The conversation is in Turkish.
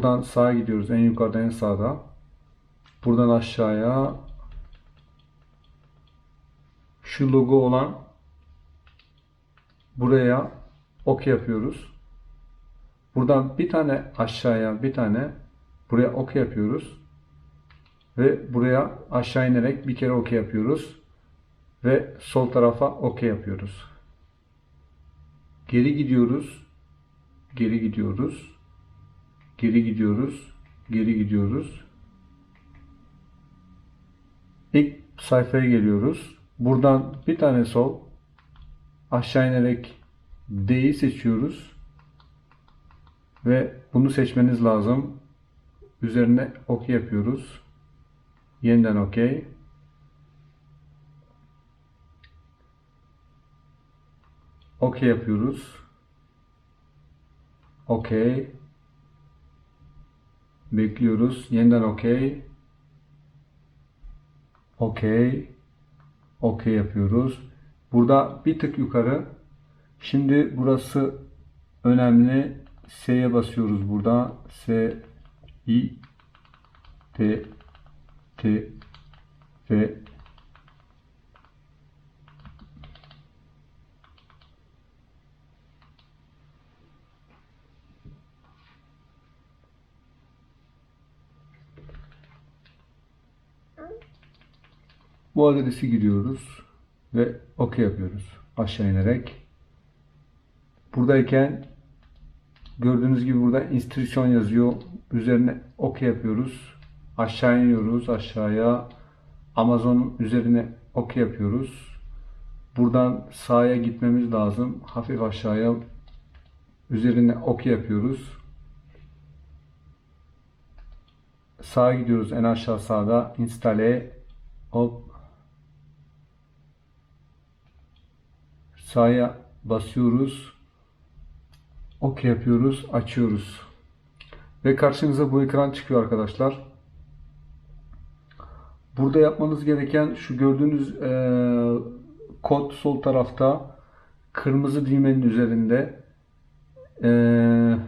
Buradan sağa gidiyoruz. En yukarıda en sağda. Buradan aşağıya şu logo olan buraya ok yapıyoruz. Buradan bir tane aşağıya bir tane buraya ok yapıyoruz. Ve buraya aşağı inerek bir kere ok yapıyoruz. Ve sol tarafa ok yapıyoruz. Geri gidiyoruz. Geri gidiyoruz. Geri gidiyoruz. Geri gidiyoruz. İlk sayfaya geliyoruz. Buradan bir tane sol aşağı inerek D'yi seçiyoruz. Ve bunu seçmeniz lazım. Üzerine OK yapıyoruz. Yeniden OK. OK yapıyoruz. OK. Bekliyoruz. Yeniden OK. OK. OK yapıyoruz. Burada bir tık yukarı. Şimdi burası önemli. S'ye basıyoruz burada. S I T T F Bu adresi giriyoruz ve OK yapıyoruz. Aşağı inerek. Buradayken gördüğünüz gibi burada instrüksiyon yazıyor. Üzerine OK yapıyoruz. Aşağı iniyoruz. Aşağıya Amazon üzerine OK yapıyoruz. Buradan sağa gitmemiz lazım. Hafif aşağıya üzerine OK yapıyoruz. Sağa gidiyoruz. En aşağı sağda installe hop sağa basıyoruz. OK yapıyoruz. Açıyoruz. Ve karşınıza bu ekran çıkıyor arkadaşlar. Burada yapmanız gereken şu gördüğünüz eee, kod sol tarafta kırmızı düğmenin üzerinde eee,